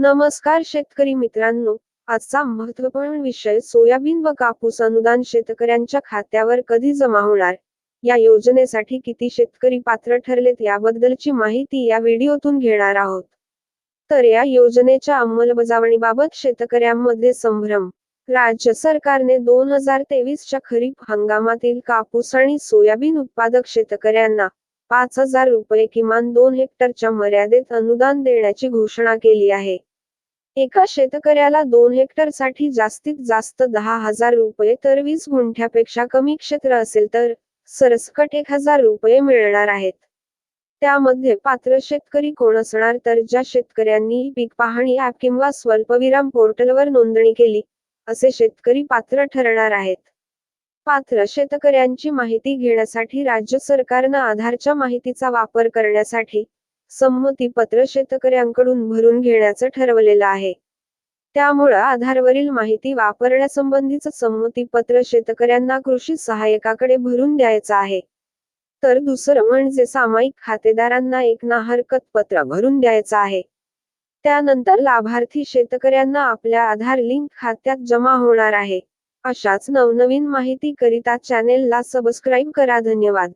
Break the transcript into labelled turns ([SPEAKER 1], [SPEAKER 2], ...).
[SPEAKER 1] नमस्कार शेतकरी मित्रांनो आजचा महत्त्वपूर्ण विषय सोयाबीन व कापूस अनुदान शेतकऱ्यांच्या खात्यावर कधी जमा होणार? या योजनेसाठी किती शेतकरी पात्र ठरलेत याबद्दलची माहिती या व्हिडिओतून घेणार आहोत. तर या योजनेच्या अंमलबजावणीबाबत शेतकऱ्यांमध्ये संभ्रम. राज्य सरकारने दोन हजार तेवीसच्या खरीप हंगामातील कापूस आणि सोयाबीन उत्पादक शेतकऱ्यांना पाच हजार रुपये किमान दोन हेक्टरच्या मर्यादेत अनुदान देण्याची घोषणा केली आहे. एका शेतकऱ्याला दोन हेक्टरसाठी जास्तीत जास्त दहा हजार रुपये तर वीस गुंठ्यापेक्षा कमी क्षेत्र असेल तर सरसकट एक हजार रुपये मिळणार आहेत. त्यामध्ये पात्र शेतकरी कोण असणार तर ज्या शेतकऱ्यांनी पीक पाहणी ऍप किंवा स्वल्पविराम पोर्टलवर नोंदणी केली असे शेतकरी पात्र ठरणार आहेत. पात्र शेतकऱ्यांची माहिती घेण्यासाठी राज्य सरकारनं आधारच्या माहितीचा वापर करण्यासाठी संमतीपत्र शेतकऱ्यांकडून भरून घेण्याचं ठरवलेलं आहे. त्यामुळं आधारवरील माहिती वापरण्यासंबंधीचं संमतीपत्र शेतकऱ्यांना कृषी सहाय्यकाकडे भरून द्यायचं आहे. तर दुसरं म्हणजे सामायिक खातेदारांना एक ना हरकत पत्र भरून द्यायचं आहे. त्यानंतर लाभार्थी शेतकऱ्यांना आपल्या आधार लिंक खात्यात जमा होणार आहे. अशाच नवनवीन माहिती करिता चॅनेलला सबस्क्राईब करा. धन्यवाद.